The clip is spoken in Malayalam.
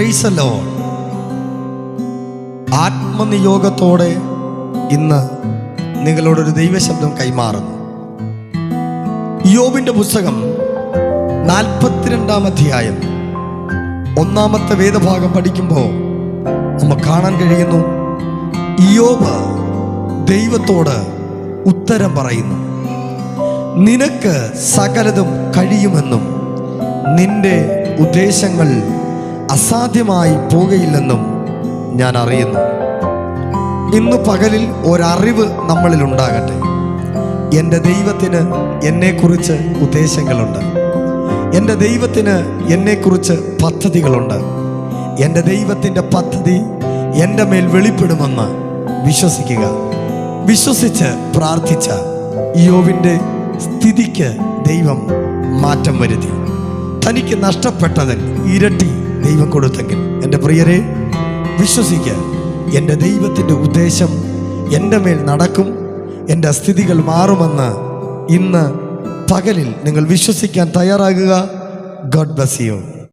പ്രൈസല്ലോ ആത്മനിയോഗത്തോടെ ഇന്ന് നിങ്ങളോടൊരു ദൈവശബ്ദം കൈമാറുന്നു. യോബിന്റെ പുസ്തകം നാൽപ്പത്തിരണ്ടാം അധ്യായം ഒന്നാമത്തെ വേദഭാഗം പഠിക്കുമ്പോൾ നമുക്ക് കാണാൻ കഴിയുന്നു യോബ് ദൈവത്തോട് ഉത്തരം പറയുന്നു നിനക്ക് സകലതും കഴിയുമെന്നും നിന്റെ ഉദ്ദേശങ്ങൾ അസാധ്യമായി പോകുകയില്ലെന്നും ഞാൻ അറിയുന്നു. ഇന്ന് പകലിൽ ഒരറിവ് നമ്മളിൽ ഉണ്ടാകട്ടെ. എന്റെ ദൈവത്തിന് എന്നെക്കുറിച്ച് ഉദ്ദേശങ്ങളുണ്ട്. എന്റെ ദൈവത്തിന് എന്നെക്കുറിച്ച് പദ്ധതികളുണ്ട്. എന്റെ ദൈവത്തിന്റെ പദ്ധതി എന്റെ മേൽ വെളിപ്പെടുമെന്ന് വിശ്വസിക്കുക. വിശ്വസിച്ച് പ്രാർത്ഥിച്ച യോവിന്റെ സ്ഥിതിക്ക് ദൈവം മാറ്റം വരുത്തി. തനിക്ക് നഷ്ടപ്പെട്ടതിൽ ഇരട്ടി ദൈവം കൊടുത്തെങ്കിൽ എന്റെ പ്രിയരെ വിശ്വസിക്കുക എന്റെ ദൈവത്തിന്റെ ഉദ്ദേശം എന്റെ മേൽ നടക്കും എന്റെ സ്ഥിതികൾ മാറുമെന്ന് ഇന്ന് പകലിൽ നിങ്ങൾ വിശ്വസിക്കാൻ തയ്യാറാകുക. God bless you